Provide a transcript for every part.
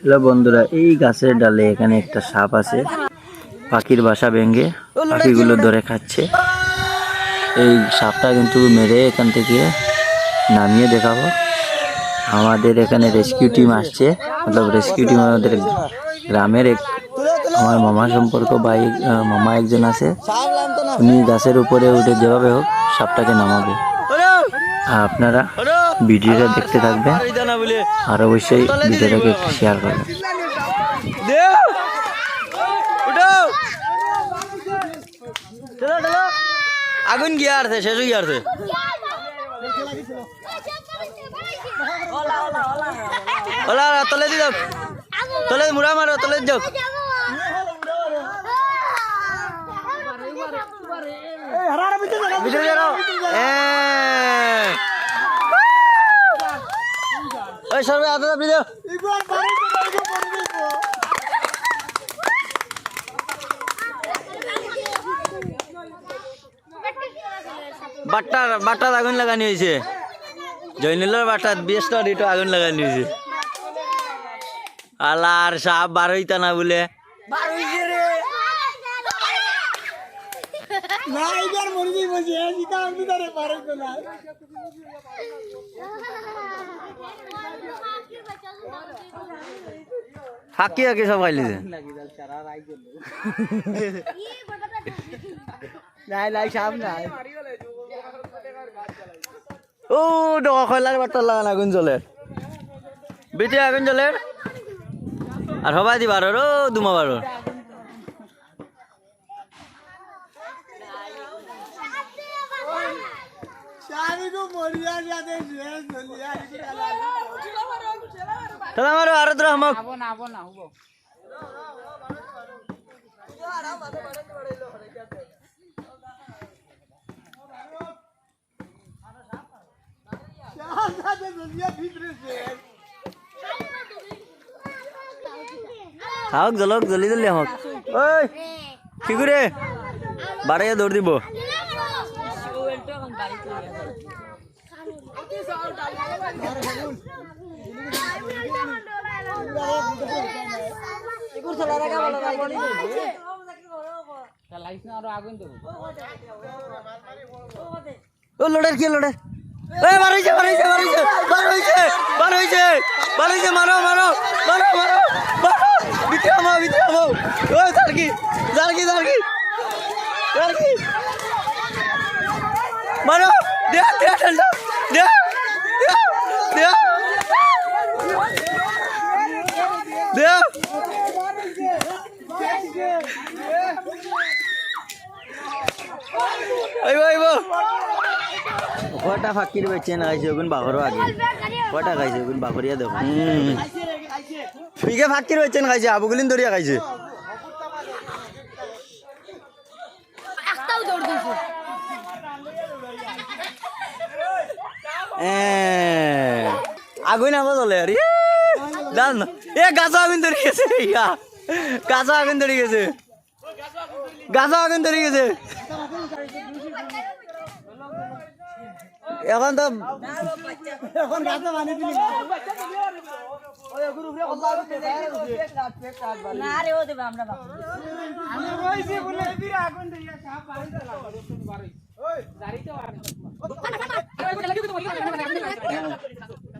Hello বন্ধুরা এই গাছের ডালে এখানে একটা সাপ আছে। পাখির বাসা ভেঙে পাখিগুলো ধরে খাচ্ছে। এই সাপটা কিন্তু মেরে এখান থেকে নামিয়ে দেখাবো। আমাদের এখানে রেস্কিউ টিম আসছে। মতলব রেস্কিউ টিম আমাদের গ্রামের এক আমার মামা সম্পর্ক আহ, মামা একজন আছে। উনি গাছের উপরে উঠে যেভাবে হোক সাপটাকে নামাবে। আপনারা ভিডিওটা দেখতে থাকবেন আর অবশ্যই ভিডিওটাকে একটু শেয়ার করবেন আগুন গিয়ে আসছে শেষ হয়ে ওলা তলে দি যাও। তলে মুড়া মারো, তলে যাও। ভিতরে যাও। এ ওই সর্বে আদা আপনি দাও বাট্টার বাট্টার আগুন লাগানি হয়েছে। জৈনুলের বাট্টার বেশটা একটু আগুন লাগানি হয়েছে। আলার সাপ বার হইতা না বলে। ফাঁকি ফাঁকি সব খাইলিছে ও ডকা খয়লার বাট্টার লাগান আগুন জ্বলে বেটে আগুন জ্বলে আর সবাই দিবার ও দুমা বারো তাহলে আমার আরও তো আমাক থাক জলক জলদি জলদি আমাক ওই কি করে বারে দৌড় দিব। ও, লড়ার কি, লড়ার? হইছে, বার হইছে বার হইছে বার হইছে মারো মারো মারো মারো মারো ভিতরে আমাও ভিতরে আমাও ও, জারকি জারকি জারকি জারকি। মারো দে দে ঠান্ডা দে দে দে আইবো আইবো কটা ফাকির বেচে না খাইছে ওগুন বাঘরও আগে। কটা খাইছে ওগুন বাঘরিয়া দেখো। ফিকে ফাকির বেচে না খাইছে আবুগুলিন ধরিয়া খাইছে একটাও দৌড় দিয়েছে এ, আগুন আবার চলে আর। জান এ গাছা আগুন ধরে গেছে ইয়া। গাছা আগুন ধরে গেছে। গাছা আগুন ধরে গেছে। এখন তো না রে ও দেবে আমরা বাবু এখন গাছা আগুন ধরে লাগল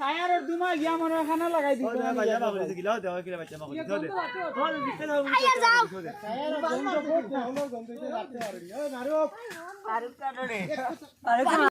এখন ময়না ও, হারি ওই লড়াই দেখে গুড়া বললেন গুড়ো বিষ হ্যাঁ দুনিয়া ছাড়ি লাই লোকে শেষ ফাঁকি এ? যাও